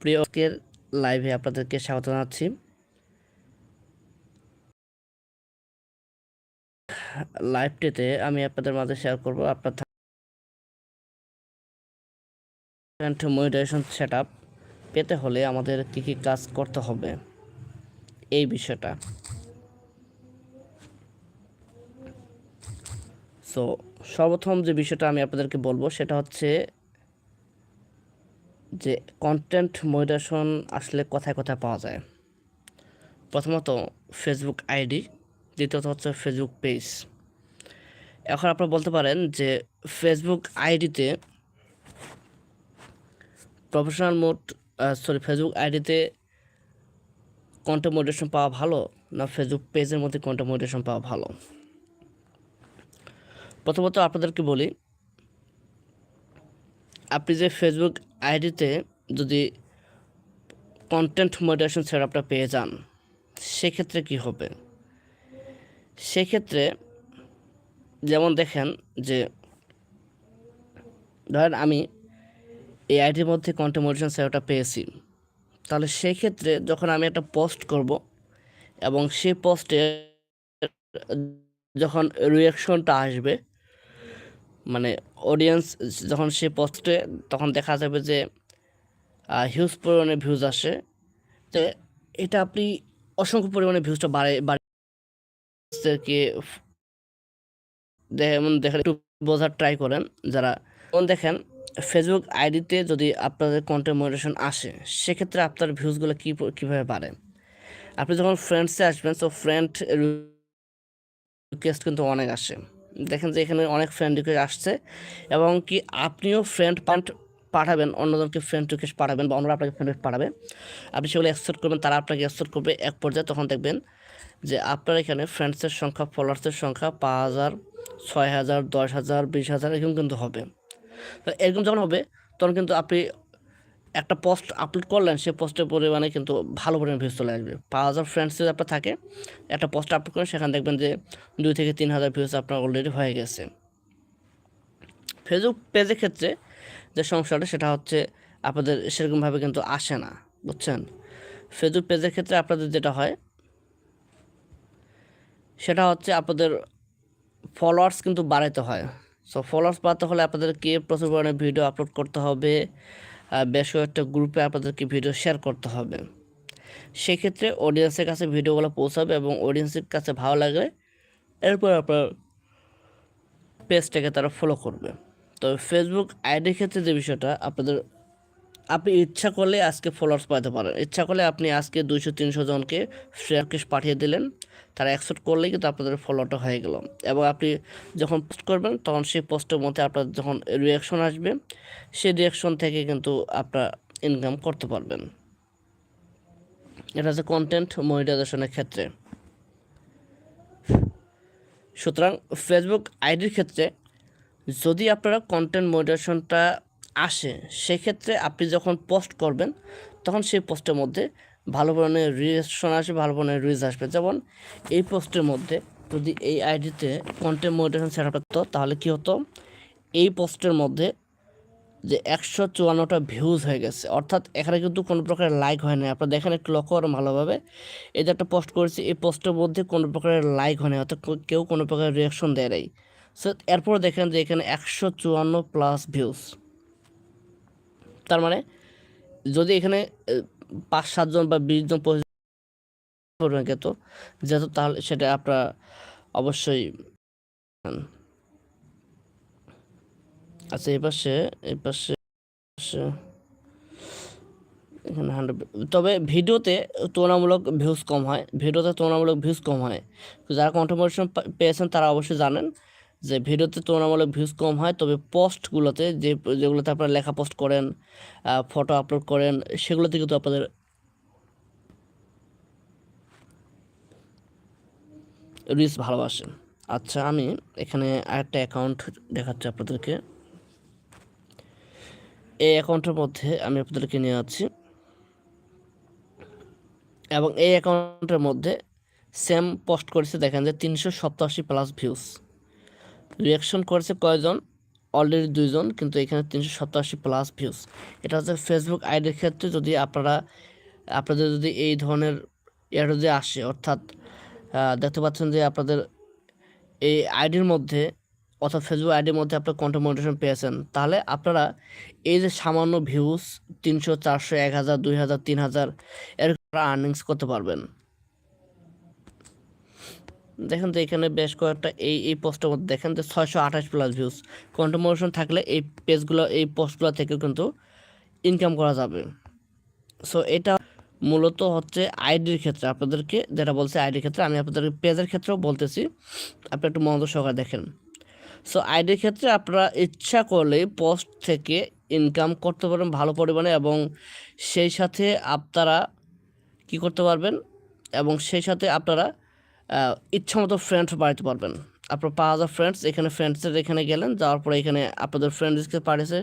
প্রিয়কের লাইভে আপনাদেরকে স্বাগত জানাচ্ছি। লাইভটিতে আমি আপনাদের মাঝে শেয়ার করব আপনার মনিটাইজেশন সেট পেতে হলে আমাদের কী কী কাজ করতে হবে, এই বিষয়টা। সো সর্বপ্রথম যে বিষয়টা আমি আপনাদেরকে বলব সেটা হচ্ছে যে কন্টেন্ট মনিটেশন আসলে কোথায় কোথায় পাওয়া যায়। প্রথমত ফেসবুক আইডি দ্বিতীয়ত হচ্ছে ফেসবুক পেজ এখন আপনারা বলতে পারেন যে ফেসবুক আইডিতে প্রফেশনাল মোড সরি ফেসবুক আইডিতে কন্টেন্ট মডিটেশন পাওয়া ভালো না ফেসবুক পেজের মধ্যে কন্টেন্ট মডিটেশন পাওয়া ভালো? প্রথমত আপনাদেরকে বলি আপনি যে ফেসবুক আইডিতে যদি কন্টেন্ট মডিটেশন সেটআপটা পেয়ে যান, সেক্ষেত্রে কি হবে? সেক্ষেত্রে যেমন দেখেন যে, ধরেন আমি এই আইডির মধ্যে কন্টেন্ট মডিটেশন সেটআপটা পেয়েছি। তাহলে সেই ক্ষেত্রে যখন আমি একটা পোস্ট করব এবং সেই পোস্টে যখন রিয়াকশনটা আসবে মানে অডিয়েন্স যখন সে পোস্টে তখন দেখা যাবে যে হিউজ পরিমাণে ভিউজ আসে। তো এটা আপনি অসংখ্য পরিমাণে ভিউজটা বাড়ে বাড়িকে যেমন দেখেন একটু বোঝার ট্রাই করেন। যারা যেমন দেখেন ফেসবুক আইডিতে যদি আপনাদের কন্টেন্ট মনিটেশন আসে, সেক্ষেত্রে আপনার ভিউজগুলো কী কীভাবে বাড়ে? আপনি যখন ফ্রেন্ডসে আসবেন তো ফ্রেন্ড রিকোয়েস্ট কিন্তু অনেক আসে। দেখেন যে এখানে অনেক ফ্রেন্ড রিকোয়েস্ট আসছে এবং কি আপনিও ফ্রেন্ড পান্ট পাঠাবেন, অন্যজনকে ফ্রেন্ড রিকোয়েস্ট পাঠাবেন বা অন্যরা আপনাকে ফ্রেন্ড পাঠাবে। আপনি সেগুলো অ্যাকসেপ্ট করবেন, তারা আপনাকে অ্যাকসেপ্ট করবে এক পর্যায়ে, তখন দেখবেন যে আপনার এখানে ফ্রেন্ডসের সংখ্যা ফলোয়ার্সের সংখ্যা পাঁচ হাজার, ছয় হাজার, দশ হাজার, বিশ হাজার এরকম কিন্তু হবে। তো এরকম যখন হবে, তখন কিন্তু আপনি একটা পোস্ট আপলোড করলেন সেই পোস্টের পরিমাণে কিন্তু ভালো পরিমাণে ভিউজ চলে আসবে। পাঁচ হাজার ফ্রেন্ডস যদি আপনার থাকে, একটা পোস্ট আপলোড করেন, সেখানে দেখবেন যে দুই থেকে তিন হাজার ভিউজ আপনার অলরেডি হয়ে গেছে। ফেসবুক পেজের ক্ষেত্রে যে সমস্যাটা, সেটা হচ্ছে আপনাদের সেরকমভাবে কিন্তু আসে না, বুঝছেন? ফেসবুক পেজের ক্ষেত্রে আপনাদের যেটা হয়, সেটা হচ্ছে আপনাদের ফলোয়ার্স কিন্তু বাড়াইতে হয়। সো ফলোয়ার্স বাড়াতে হলে আপনাদেরকে প্রচুর পরিমাণে ভিডিও আপলোড করতে হবে বেশ কয়েকটা গ্রুপে আপনাদেরকে ভিডিও শেয়ার করতে হবে। সেক্ষেত্রে অডিয়েন্সের কাছে ভিডিওগুলো পৌঁছাবে এবং অডিয়েন্সের কাছে ভালো লাগলে এরপর আপনার পেজটাকে তারা ফলো করবে। তো ফেসবুক আইডির ক্ষেত্রে যে বিষয়টা, আপনাদের, আপনি ইচ্ছা করলে আজকে ফলোয়ার্স পাইতে পারেন। ইচ্ছা করলে আপনি আজকে দুইশো, তিনশো জনকে ফ্রেন্ড পাঠিয়ে দিলেন। তারা অ্যাকসেপ্ট করলেই কিন্তু আপনাদের ফলোটা হয়ে গেল। এবং আপনি যখন পোস্ট করবেন, তখন সেই পোস্টের মধ্যে আপনার যখন রিয়াকশন আসবে, সেই রিয়াকশন থেকে কিন্তু আপনার ইনকাম করতে পারবেন। এটা হচ্ছে কন্টেন্ট মনিটাইজেশনের ক্ষেত্রে। সুতরাং ফেসবুক আইডির ক্ষেত্রে যদি আপনারা কন্টেন্ট মনিটাইজেশনটা আসে, সেক্ষেত্রে আপনি যখন পোস্ট করবেন, তখন সেই পোস্টের মধ্যে ভালো ধরনের রিয়েকশন আসবে ভালো ধরনের রিজ আসবে। যেমন এই পোস্টের মধ্যে যদি এই আইডিতে কন্টেন্ট মোটিভেশন সেট হতো তাহলে কী হতো? এই পোস্টের মধ্যে যে একশো চুয়ান্নটা ভিউজ হয়ে গেছে। অর্থাৎ এখানে কিন্তু কোনো প্রকারের লাইক হয় না আপনারা দেখেন একটু লক্ষ্য করেন ভালোভাবে। এই যে একটা পোস্ট করেছি, এই পোস্টের মধ্যে কোনো প্রকারের লাইক হয় না অর্থাৎ কেউ কোনো প্রকারের রিয়াকশন দেয় নাই। সো এরপর দেখেন যে এখানে একশো চুয়ান্ন প্লাস ভিউজ তার মানে যদি এখানে পাঁচ সাতজন বা বিশ জন পঁচিশ যেত যেত তাহলে সেটা আপনার অবশ্যই আচ্ছা এই পাশে এই পাশে এখানে হান্ড্রেড তবে ভিডিওতে তুলনামূলক ভিউজ কম হয়। ভিডিওতে তুলনামূলক ভিউজ কম হয়। যারা কন্ট্রিবিউশন পেয়েছেন তারা অবশ্যই জানেন। যে ভিডিওতে তুলনামূলক ভিউজ কম হয়, তবে পোস্টগুলোতে যে, যেগুলোতে আপনারা লেখা পোস্ট করেন ফটো আপলোড করেন, সেগুলোতে কিন্তু আপনাদের রিচ ভালোবাসে আচ্ছা আমি এখানে আরেকটা অ্যাকাউন্ট দেখাচ্ছি আপনাদেরকে। এই অ্যাকাউন্টের মধ্যে আমি আপনাদেরকে নিয়ে আছি। এবং এই অ্যাকাউন্টের মধ্যে সেম পোস্ট করেছে, দেখেন যে তিনশো সপ্তাশি প্লাস ভিউজ রিয়াকশন করেছে কয়জন? অলরেডি দুইজন, কিন্তু এখানে তিনশো সপ্তাশি প্লাস ভিউজ এটা হচ্ছে ফেসবুক আইডির ক্ষেত্রে যদি আপনারা, আপনাদের যদি এই ধরনের ইয়ার যদি আসে, অর্থাৎ দেখতে পাচ্ছেন যে আপনাদের এই আইডির মধ্যে, অর্থাৎ ফেসবুক আইডির মধ্যে আপনার কন্টেন্ট মনিটেশন পেয়েছেন, তাহলে আপনারা এই যে সামান্য ভিউজ তিনশো, চারশো, এক হাজার, দুই হাজার, তিন হাজার এরকম আর্নিংস করতে পারবেন। দেখেন তো এখানে বেশ কয়েকটা এই এই পোস্টের মধ্যে দেখেন যে ছয়শো আঠাশ প্লাস ভিউজ কন্টেন্ট মনিটেশন থাকলে এই পেজগুলো এই পোস্টগুলো থেকেও কিন্তু ইনকাম করা যাবে। সো এটা মূলত হচ্ছে আইডির ক্ষেত্রে আপনাদেরকে, যেটা বলছে আইডির ক্ষেত্রে, আমি আপনাদেরকে পেজের ক্ষেত্রেও বলতেছি। আপনি একটু মনোযোগ সহকারে দেখেন। সো আইডির ক্ষেত্রে আপনারা ইচ্ছা করলে পোস্ট থেকে ইনকাম করতে পারেন ভালো পরিমাণে এবং সেই সাথে আপনারা কি করতে পারবেন? এবং সেই সাথে আপনারা আহ, ইচ্ছা মতো ফ্রেন্ডস বাড়াতে পারবেন। আপনার পাঁচ হাজার ফ্রেন্ডস এখানে ফ্রেন্ডসের এখানে গেলেন যাওয়ার পরে এখানে আপনাদের ফ্রেন্ডসকে পাঠিয়েছে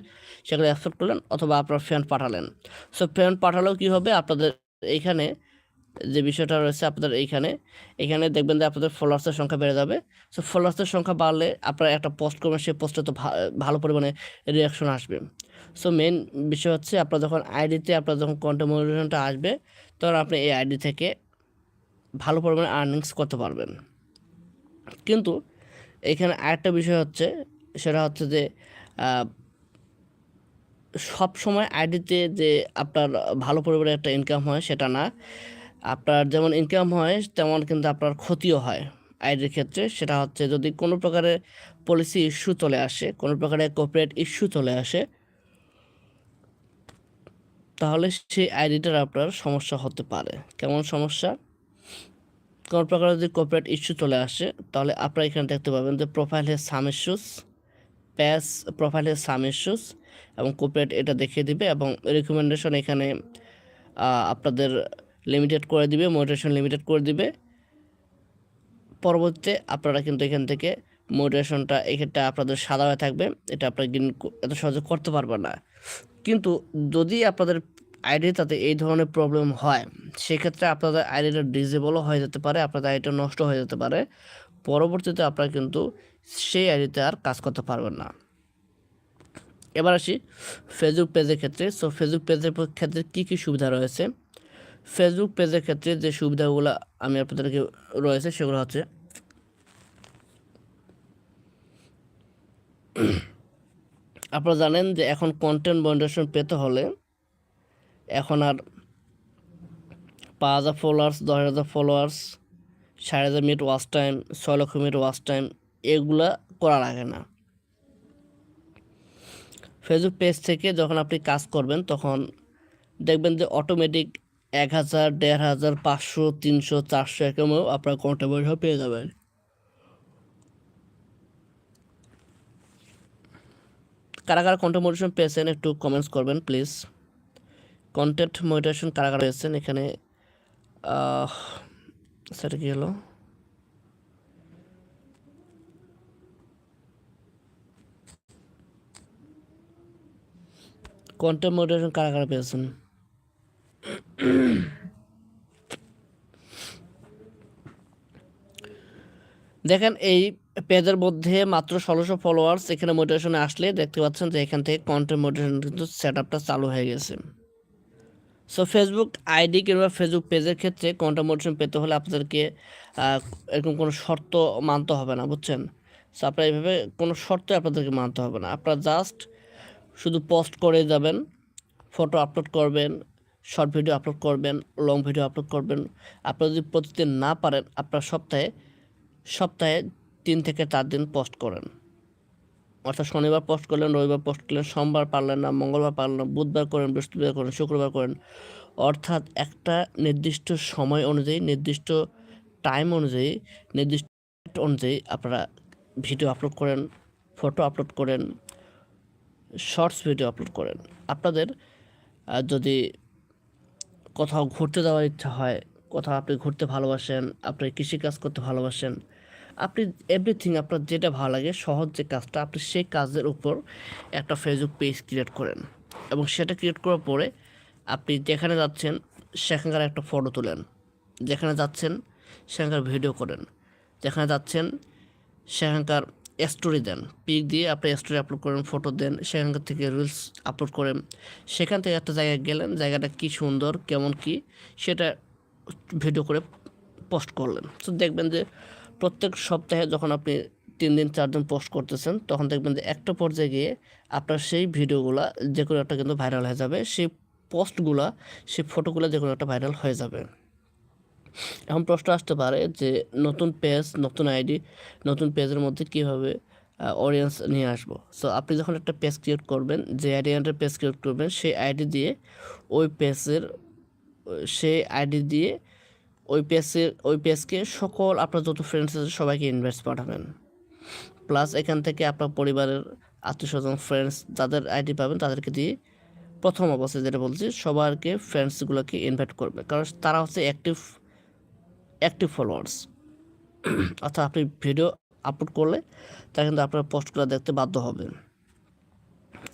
সেগুলো অ্যাকসেপ্ট করলেন অথবা আপনার ফ্রেন্ড পাঠালেন। সো ফ্রেন্ড পাঠালেও কী হবে? আপনাদের এইখানে যে বিষয়টা রয়েছে আপনাদের এইখানে এখানে দেখবেন যে আপনাদের ফলোয়ার্সের সংখ্যা বেড়ে যাবে। সো ফলোয়ার্সের সংখ্যা বাড়লে আপনারা একটা পোস্ট করবেন সেই পোস্টে তো ভালো পরিমাণে রিয়াকশন আসবে। সো মেন বিষয় হচ্ছে আপনার যখন আইডিতে আপনার যখন কন্টেন্ট আসবে তখন আপনি এই আইডি থেকে ভালো পরিমাণে আর্নিংস করতে পারবেন। কিন্তু এখানে আরেকটা বিষয় হচ্ছে, সেটা হচ্ছে যে সব সময় আইডিতে যে আপনার ভালো পরিমাণে একটা ইনকাম হয়, সেটা না। আপনার যেমন ইনকাম হয়, তেমন কিন্তু আপনার ক্ষতিও হয় আইডির ক্ষেত্রে। সেটা হচ্ছে যদি কোনো প্রকারের পলিসি ইস্যু চলে আসে, কোনো প্রকারের কর্পোরেট ইস্যু চলে আসে, তাহলে সেই আইডিটার আপনার সমস্যা হতে পারে। কেমন সমস্যা? কোনো প্রকার যদি কর্পোরেট ইস্যু চলে আসে, তাহলে আপনারা এখানে দেখতে পাবেন যে profile some issues pass profile some issues এবং কর্পোরেট এটা দেখিয়ে দিবে এবং রেকমেন্ডেশন এখানে আপনাদের লিমিটেড করে দিবে মোটিভেশন লিমিটেড করে দিবে। পরবর্তীতে আপনারা কিন্তু এখান থেকে মোটিভেশনটা এক্ষেত্রে আপনাদের সাদা হয়ে থাকবে, এটা আপনারা কিন্তু এত সহজে করতে পারবেন না। কিন্তু যদি আপনাদের আইডিটাতে এই ধরনের প্রবলেম হয়। সেক্ষেত্রে আপনাদের আইডিটা ডিজেবলও হয়ে যেতে পারে, আপনাদের আইডিটা নষ্ট হয়ে যেতে পারে। পরবর্তীতে আপনারা কিন্তু সেই আইডিতে আর কাজ করতে পারবেন না। এবার আসি ফেসবুক পেজের ক্ষেত্রে। সো ফেসবুক পেজের ক্ষেত্রে কী কী সুবিধা রয়েছে? ফেসবুক পেজের ক্ষেত্রে যে সুবিধাগুলো আমি আপনাদেরকে রয়েছে সেগুলো হচ্ছে আপনারা জানেন যে এখন কন্টেন্ট মনিটেশন পেতে হলে এখন আর পাঁচ হাজার ফলোয়ার্স দশ হাজার ফলোয়ার্স সাড়ে হাজার মিনিট ওয়াচ টাইম ছয় লক্ষ মিনিট ওয়াচ টাইম এগুলা করা লাগে না। ফেসবুক পেজ থেকে যখন আপনি কাজ করবেন, তখন দেখবেন যে অটোমেটিক এক হাজার, দেড় হাজার, পাঁচশো, তিনশো, চারশো এরকমও আপনার মনিটর পেয়ে যাবেন। কারা কারা কন্টেন্ট পেয়েছেন একটু কমেন্টস করবেন প্লিজ কন্টেন্ট মনিটেশন কারা কারা পেয়েছেন এখানে? সেটা কি হলো? কন্টেন্ট মনিটেশন কারা কারা পেয়েছেন? দেখেন, এই পেজের মধ্যে মাত্র ষোলোশো ফলোয়ার্স এখানে মোটিভেশনে আসলে দেখতে পাচ্ছেন যে এখান থেকে কন্টেন্ট মোটিভেশন কিন্তু সেট চালু হয়ে গেছে। সো ফেসবুক আইডি কিংবা ফেসবুক পেজের ক্ষেত্রে কন্টেন্ট মোটিভেশন পেতে হলে আপনাদেরকে এরকম কোনো শর্ত মানতে হবে না, বুঝছেন? সো আপনার এইভাবে কোনো শর্ত আপনাদেরকে মানতে হবে না। আপনারা জাস্ট শুধু পোস্ট করে যাবেন ফটো আপলোড করবেন শর্ট ভিডিও আপলোড করবেন লং ভিডিও আপলোড করবেন। আপনারা যদি প্রতিদিন না পারেন, আপনারা সপ্তাহে সপ্তাহে তিন থেকে চার দিন পোস্ট করেন। অর্থাৎ শনিবার পোস্ট করলেন, রবিবার পোস্ট করলেন, সোমবার পারলেন না, মঙ্গলবার পারলেন না, বুধবার করেন, বৃহস্পতিবার করেন, শুক্রবার করেন। অর্থাৎ একটা নির্দিষ্ট সময় অনুযায়ী, নির্দিষ্ট টাইম অনুযায়ী, নির্দিষ্ট অনুযায়ী আপনারা ভিডিও আপলোড করেন ফটো আপলোড করেন শর্টস ভিডিও আপলোড করেন। আপনাদের যদি কোথাও ঘুরতে যাওয়ার ইচ্ছা হয়, কোথাও আপনি ঘুরতে ভালোবাসেন, আপনি কৃষিকাজ করতে ভালোবাসেন আপনি এভরিথিং আপনার যেটা ভালো লাগে, সহজ যে কাজটা, আপনি সেই কাজের উপর একটা ফেসবুক পেজ ক্রিয়েট করেন। এবং সেটা ক্রিয়েট করার পরে আপনি যেখানে যাচ্ছেন, সেখানকার একটা ফটো তোলেন। যেখানে যাচ্ছেন, সেখানকার ভিডিও করেন। যেখানে যাচ্ছেন, সেখানকার স্টোরি দেন। পিক দিয়ে আপনি স্টোরি আপলোড করেন ফটো দেন, সেখানকার থেকে রিলস আপলোড করেন। সেখান থেকে একটা জায়গায় গেলেন, জায়গাটা কি সুন্দর, কেমন কি, সেটা ভিডিও করে পোস্ট করলেন। তো দেখবেন যে প্রত্যেক সপ্তাহে যখন আপনি তিন দিন, চার দিন পোস্ট করতেছেন, তখন দেখবেন যে একটা পর্যায়ে গিয়ে আপনার সেই ভিডিওগুলো যে কোনো একটা কিন্তু ভাইরাল হয়ে যাবে, সেই পোস্টগুলা সেই ফটোগুলো যে কোনো একটা ভাইরাল হয়ে যাবে। এখন প্রশ্ন আসতে পারে যে নতুন পেজ নতুন আইডি নতুন পেজের মধ্যে কীভাবে অডিয়েন্স নিয়ে আসব? সো আপনি যখন একটা পেজ ক্রিয়েট করবেন, যে আইডি আন্ডার পেজ ক্রিয়েট করবেন, সেই আইডি দিয়ে ওই পেজের সেই আইডি দিয়ে ওই পেজের ওই পেজকে সকল আপনার যত ফ্রেন্ডস আছে সবাইকে ইনভেস্ট পাঠাবেন। প্লাস এখান থেকে আপনার পরিবারের আত্মীয় স্বজন ফ্রেন্ডস যাদের আইডি পাবেন তাদেরকে দিয়ে প্রথম অবস্থায় যেটা বলছি, সবারকে ফ্রেন্ডসগুলোকে ইনভাইট করবে। কারণ তারা হচ্ছে অ্যাক্টিভ অ্যাক্টিভ ফলোয়ার্স অর্থাৎ আপনি ভিডিও আপলোড করলে তা কিন্তু আপনার পোস্টগুলো দেখতে বাধ্য হবেন।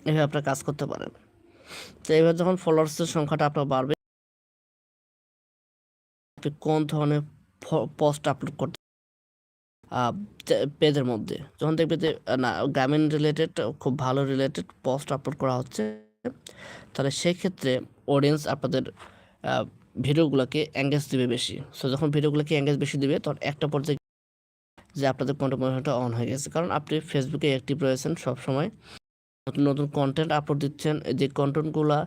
এভাবে আপনার কাজ করতে পারেন। তো এবার যখন ফলোয়ার্সের সংখ্যাটা আপনার বাড়বে কোন ধরনের পোস্ট আপলোড করতে পেজের মধ্যে? যখন দেখবে যে না, গ্রামীণ রিলেটেড খুব ভালো রিলেটেড পোস্ট আপলোড করা হচ্ছে, তাহলে সেক্ষেত্রে অডিয়েন্স আপনাদের ভিডিওগুলোকে এঙ্গেজ দিবে বেশি। সো যখন ভিডিওগুলোকে এঙ্গেজ বেশি দিবে, তখন একটা পর্যায়ে যে আপনাদের কন্টেন্ট অন হয়ে গেছে। কারণ আপনি ফেসবুকে অ্যাক্টিভ রয়েছেন সবসময়। নতুন নতুন কন্টেন্ট আপলোড দিচ্ছেন যে কন্টেন্টগুলো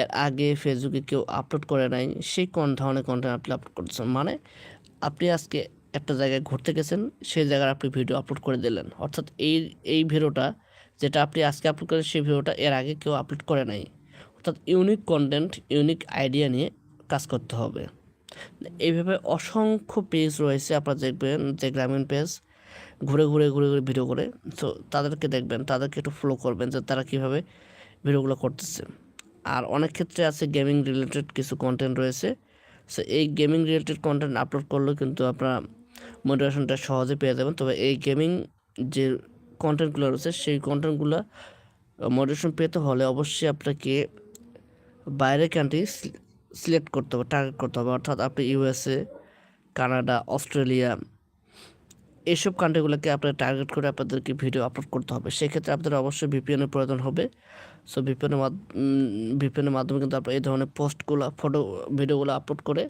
এর আগে ফেসবুকে কেউ আপলোড করে নাই, সেই কোন ধরনের কন্টেন্ট আপনি আপলোড করছেন মানে আপনি আজকে একটা জায়গায় ঘুরতে গেছেন, সেই জায়গায় আপনি ভিডিও আপলোড করে দিলেন। অর্থাৎ এই এই ভিডিওটা যেটা আপনি আজকে আপলোড করেন, সেই ভিডিওটা এর আগে কেউ আপলোড করে নাই। অর্থাৎ ইউনিক কন্টেন্ট ইউনিক আইডিয়া নিয়ে কাজ করতে হবে। এইভাবে অসংখ্য পেজ রয়েছে, আপনারা দেখবেন যে গ্রামীণ পেজ ঘুরে ঘুরে ঘুরে ঘুরে ভিডিও করে। সো তাদেরকে দেখবেন, তাদেরকে একটু ফলো করবেন যে তারা কীভাবে ভিডিওগুলো করতেছে। আর অনেক ক্ষেত্রে আছে গেমিং রিলেটেড কিছু কন্টেন্ট রয়েছে। সো এই গেমিং রিলেটেড কন্টেন্ট আপলোড করলেও কিন্তু আপনারা মোটিভেশনটা সহজে পেয়ে যাবেন। তবে এই গেমিং যে কন্টেন্টগুলো রয়েছে, সেই কন্টেন্টগুলো মোটিভেশন পেতে হলে অবশ্যই আপনাকে বাইরের কান্ট্রি সিলেক্ট করতে হবে টার্গেট করতে হবে। অর্থাৎ আপনি ইউএসএ কানাডা অস্ট্রেলিয়া এইসব কান্ট্রিগুলোকে আপনার টার্গেট করে আপনাদেরকে ভিডিও আপলোড করতে হবে। সেক্ষেত্রে আপনাদের অবশ্যই ভিপিএনের প্রয়োজন হবে। সো ভিপিএনের ভিপিএনের মাধ্যমে কিন্তু আপনার এই ধরনের পোস্টগুলো ফটো ভিডিওগুলো আপলোড করে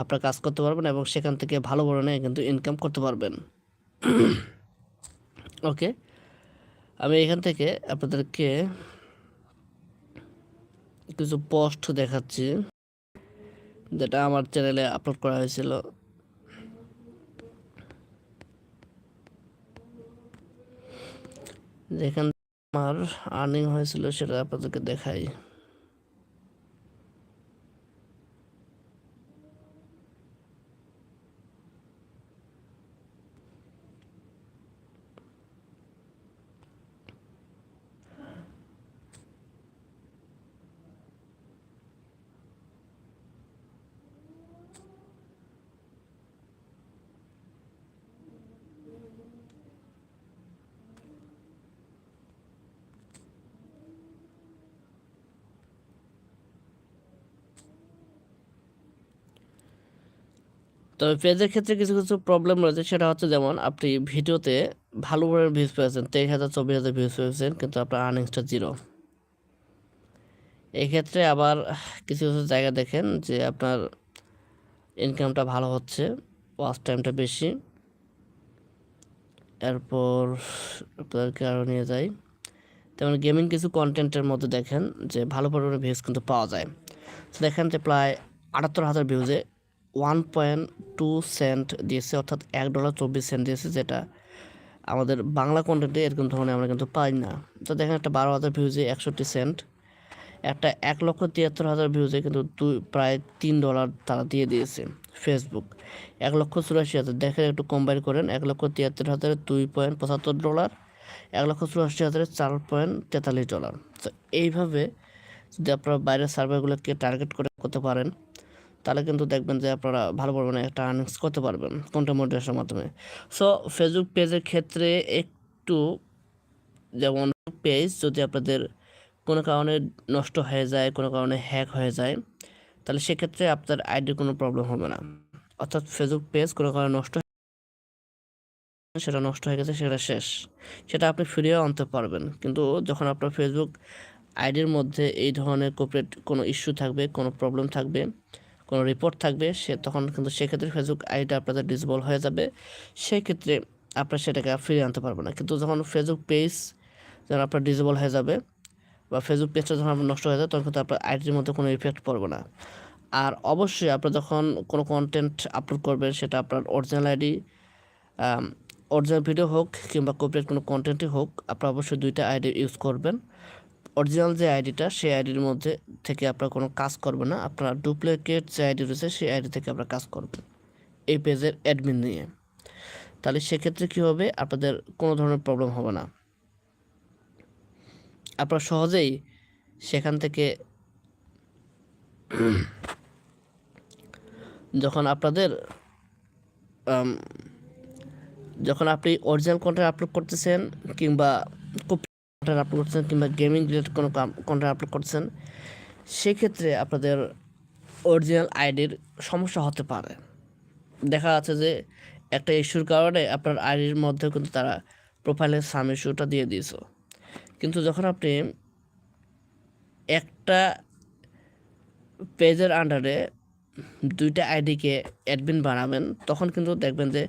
আপনার কাজ করতে পারবেন এবং সেখান থেকে ভালো ধরনের কিন্তু ইনকাম করতে পারবেন। ওকে আমি এখান থেকে আপনাদেরকে কিছু পোস্ট দেখাচ্ছি। যেটা আমার চ্যানেলে আপলোড করা হয়েছিল। যেখান আমার আর্নিং হয়েছিল সেটা আপনাদেরকে দেখাই। তবে পেজের ক্ষেত্রে কিছু কিছু প্রবলেম রয়েছে। সেটা হচ্ছে যেমন, আপনি ভিডিওতে ভালো ভিউজ পেয়েছেন, তেইশ হাজার, চব্বিশ হাজার ভিউজ পেয়েছেন, কিন্তু আপনার আর্নিংসটা জিরো এক্ষেত্রে আবার কিছু কিছু জায়গা দেখেন যে আপনার ইনকামটা ভালো হচ্ছে ওয়াচ টাইমটা বেশি। এরপর আপনাদেরকে আরও নিয়ে যাই। তেমন গেমিং কিছু কন্টেন্টের মধ্যে দেখেন যে ভালো পরিমাণে ভিউজ কিন্তু পাওয়া যায়। দেখেন যে প্রায় আটাত্তর হাজার ভিউজে ওয়ান পয়েন্ট টু সেন্ট দিয়েছে, অর্থাৎ এক ডলার চব্বিশ সেন্ট দিয়েছে যেটা আমাদের বাংলা কন্টেন্টে এরকম ধরনের আমরা কিন্তু পাই না। তো দেখেন একটা বারো হাজার ভিউজে একষট্টি সেন্ট একটা এক লক্ষ তিয়াত্তর হাজার ভিউজে কিন্তু দুই, প্রায় তিন ডলার তারা দিয়ে দিয়েছে ফেসবুক এক লক্ষ চুরাশি হাজার, দেখেন একটু কম্বাইন করেন, এক লক্ষ তিয়াত্তর হাজারে দুই পয়েন্ট পঁচাত্তর ডলার এক লক্ষ চুরাশি হাজারে চার পয়েন্ট তেতাল্লিশ ডলার তো এইভাবে যদি আপনারা বাইরের সার্ভারগুলোকে টার্গেট করে করতে পারেন তাহলে কিন্তু দেখবেন যে আপনারা ভালো পরিমাণে একটা আর্নিংস করতে পারবেন কন্টেন্ট মনিটাইজেশনের মাধ্যমে। সো ফেসবুক পেজের ক্ষেত্রে একটু যেমন পেজ যদি আপনাদের কোনো কারণে নষ্ট হয়ে যায়, কোনো কারণে হ্যাক হয়ে যায়, তাহলে সেক্ষেত্রে আপনার আইডির কোনো প্রবলেম হবে না। অর্থাৎ ফেসবুক পেজ কোনো কারণে নষ্ট সেটা নষ্ট হয়ে গেছে, সেটা শেষ। সেটা আপনি ফিরিয়েও আনতে পারবেন। কিন্তু যখন আপনার ফেসবুক আইডির মধ্যে এই ধরনের কোপারেট কোনো ইস্যু থাকবে, কোনো প্রবলেম থাকবে কোনো রিপোর্ট থাকবে, সে তখন কিন্তু সেক্ষেত্রে ফেসবুক আইডিটা আপনাদের ডিসেবল হয়ে যাবে। সেই ক্ষেত্রে আপনার সেটাকে ফিরিয়ে আনতে পারবেন না। কিন্তু যখন ফেসবুক পেজ যখন আপনার ডিসেবল হয়ে যাবে বা ফেসবুক পেজটা যখন আপনার নষ্ট হয়ে যাবে, তখন কিন্তু আপনার আইডির মধ্যে কোনো ইফেক্ট পড়বে না। আর অবশ্যই আপনার যখন কোনো কন্টেন্ট আপলোড করবেন, সেটা আপনার অরিজিনাল আইডি অরিজিনাল ভিডিও হোক কিংবা কপিরাইট কোনো কন্টেন্টই হোক, আপনারা অবশ্যই দুইটা আইডি ইউজ করবেন। অরিজিনাল যে আইডিটা, সেই আইডির মধ্যে থেকে আপনারা কোনো কাজ করবে না। আপনারা ডুপ্লিকেট যে আইডি রয়েছে, সেই আইডি থেকে আপনারা কাজ করবেন এই পেজের অ্যাডমিন নিয়ে। তাহলে সেক্ষেত্রে কী হবে? আপনাদের কোনো ধরনের প্রবলেম হবে না। আপনারা সহজেই সেখান থেকে যখন আপনাদের যখন আপনি অরিজিনাল কন্টেন্ট আপলোড করতেছেন কিংবা কন্টেন্ট আপলোড করতেছেন কিংবা গেমিং রিলেটেড কোনো কন্টেন্ট আপলোড করতেছেন সেক্ষেত্রে আপনাদের অরিজিনাল আইডির সমস্যা হতে পারে। দেখা যাচ্ছে যে একটা ইস্যুর কারণে আপনার আইডির মধ্যে কিন্তু তারা প্রোফাইলের সাম ইস্যুটা দিয়ে দিয়েছ। কিন্তু যখন আপনি একটা পেজের আন্ডারে দুইটা আইডিকে অ্যাডমিন বানাবেন, তখন কিন্তু দেখবেন যে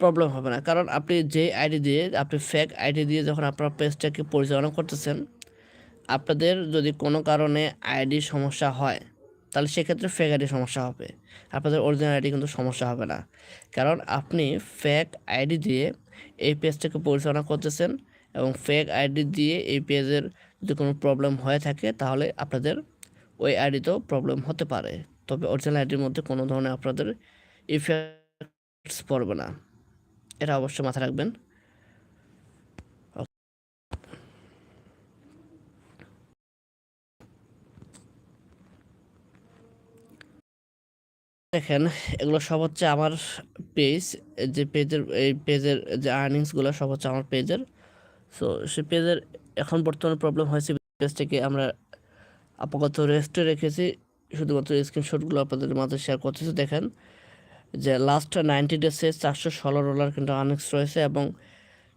প্রবলেম হবে না। কারণ আপনি যে আইডি দিয়ে, আপনি ফেক আইডি দিয়ে যখন আপনার পেজটাকে পরিচালনা করতেছেন, আপনাদের যদি কোনো কারণে আইডি সমস্যা হয়, তাহলে সেক্ষেত্রে ফেক আইডি সমস্যা হবে। আপনাদের অরিজিনাল আইডি কিন্তু সমস্যা হবে না। কারণ আপনি ফেক আইডি দিয়ে এই পেজটাকে পরিচালনা করতেছেন এবং ফেক আইডি দিয়ে এই পেজের যদি কোনো প্রবলেম হয়ে থাকে, তাহলে আপনাদের ওই আইডিতেও প্রবলেম হতে পারে। তবে অরিজিনাল আইডির মধ্যে কোনো ধরনের আপনাদের ইফেক্টস পড়বে না। এটা অবশ্যই মাথায় রাখবেন। দেখেন, এগুলো সব হচ্ছে আমার পেজ, যে পেজের, এই পেজের যে আর্নিংসগুলো সব হচ্ছে আমার পেজের। সো সে পেজের এখন বর্তমানে প্রবলেম হয়েছে পেজটাকে আমরা আপাতত রেস্টে রেখেছি। শুধুমাত্র স্ক্রিনশটগুলো আপনাদের মাঝে শেয়ার করতেছি। দেখেন যে লাস্ট নাইনটি ডেসে চারশো ষোলো ডলার কিন্তু আর্নিংস রয়েছে এবং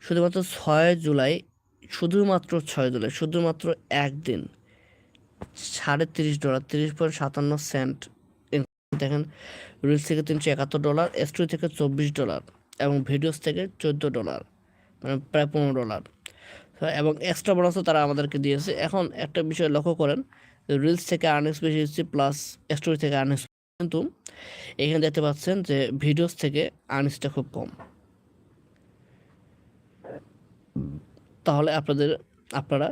শুধুমাত্র ছয় জুলাই, শুধুমাত্র ছয় জুলাই, শুধুমাত্র একদিন সাড়ে তিরিশ ডলার তিরিশ পয়েন্ট সাতান্ন সেন্ট দেখেন রিলস থেকে তিনশো একাত্তর ডলার স্টোরি থেকে চব্বিশ ডলার এবং ভিডিওস থেকে চোদ্দ ডলার মানে প্রায় পনেরো ডলার এবং এক্সট্রা বোনাসও তারা আমাদেরকে দিয়েছে। এখন একটা বিষয় লক্ষ্য করেন রিলস থেকে আর্নিংস বেশি হচ্ছে প্লাস স্টোরি থেকে আর্নিংস কিন্তু এখানে দেখতে পাচ্ছেন যে ভিডিওস থেকে আর্নিংসটা খুব কম। তাহলে আপনাদের, আপনারা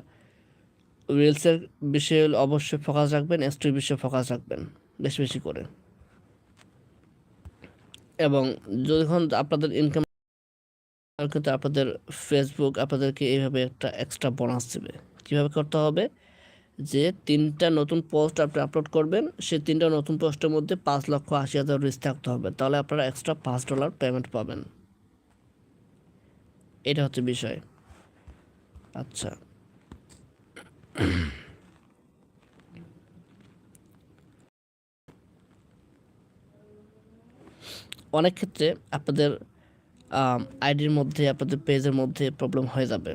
রিলসের বিষয়ে অবশ্যই ফোকাস রাখবেন স্টোরি বিষয়ে ফোকাস রাখবেন, বেশি বেশি করে। এবং যখন আপনাদের ইনকাম কিন্তু আপনাদের ফেসবুক আপনাদেরকে এইভাবে একটা এক্সট্রা বোনাস দেবে। কীভাবে করতে হবে? যে তিনটা নতুন পোস্ট আপনি আপলোড করবেন, সেই তিনটা নতুন পোস্টের মধ্যে পাঁচ লক্ষ আশি হাজার রিচ থাকতে হবে। তাহলে আপনারা এক্সট্রা পাঁচ ডলার পেমেন্ট পাবেন। এটা হচ্ছে বিষয়। আচ্ছা। অনেক ক্ষেত্রে আপনাদের আইডির মধ্যে, আপনাদের পেজের মধ্যে প্রবলেম হয়ে যাবে।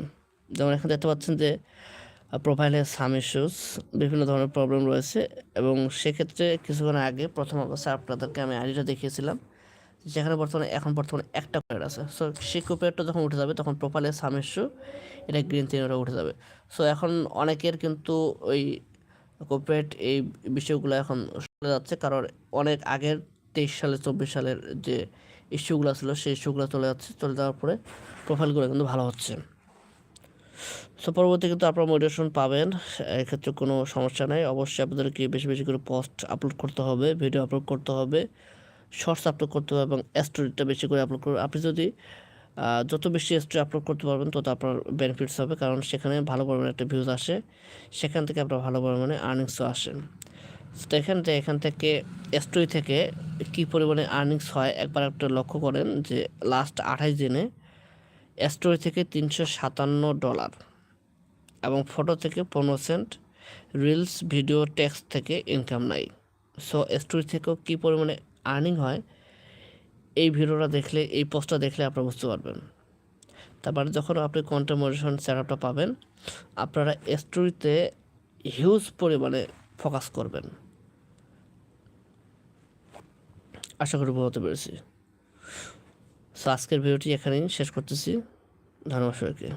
যেমন এখানে দেখতে পাচ্ছেন যে প্রোফাইলে সাম ইস্যুস বিভিন্ন ধরনের প্রবলেম রয়েছে এবং সেক্ষেত্রে কিছুক্ষণ আগে প্রথম অবস্থায় আপনাদেরকে আমি আইডিটা দেখিয়েছিলাম, যেখানে বর্তমানে, এখন বর্তমানে একটা কপিরাইট আছে। সো সেই কপিরাইটটা যখন উঠে যাবে, তখন প্রোফাইলে সাম ইস্যু এটা গ্রিন তিনটা উঠে যাবে। সো এখন অনেকের কিন্তু ওই কপিরাইট এই বিষয়গুলো এখন চলে যাচ্ছে, কারণ অনেক আগের তেইশ সালে, চব্বিশ সালের যে ইস্যুগুলো ছিল, সেই ইস্যুগুলো চলে যাচ্ছে, চলে যাওয়ার পরে প্রোফাইলগুলো কিন্তু ভালো হচ্ছে। সো পরবর্তী কিন্তু আপনারা মোটিভেশন পাবেন। এক্ষেত্রে কোনো সমস্যা নেই। অবশ্যই আপনাদেরকে বেশি বেশি করে পোস্ট আপলোড করতে হবে ভিডিও আপলোড করতে হবে শর্টস আপলোড করতে হবে এবং স্টোরিটা বেশি করে আপলোড করবে আপনি যদি যত বেশি স্টোরি আপলোড করতে পারবেন, তত আপনার বেনিফিটস হবে। কারণ সেখানে ভালো পরিমাণে একটা ভিউজ আসে। সেখান থেকে আপনার ভালো পরিমাণে আর্নিংসও আসে তো এখান থেকে এখান থেকে স্টোরি থেকে কী পরিমাণে আর্নিংস হয়, একবার একটা লক্ষ্য করেন যে লাস্ট আঠাশ দিনে স্টোরি থেকে তিনশো সাতান্ন ডলার এবং ফটো থেকে পনেরো সেন্ট, রিলস, ভিডিও, টেক্সট থেকে ইনকাম নাই। সো স্টোরি থেকেও কী পরিমাণে আর্নিং হয়, এই ভিডিওটা দেখলে, এই পোস্টটা দেখলে আপনারা বুঝতে পারবেন। তারপরে যখন আপনি মডারেশন সেটআপটা পাবেন, আপনারা স্টোরিতে হিউজ পরিমাণে ফোকাস করবেন। আশা করি বলতে পেরেছি। সো আজকের ভিডিওটি এখানেই শেষ করতেছি। ধন্যবাদ সবাইকে।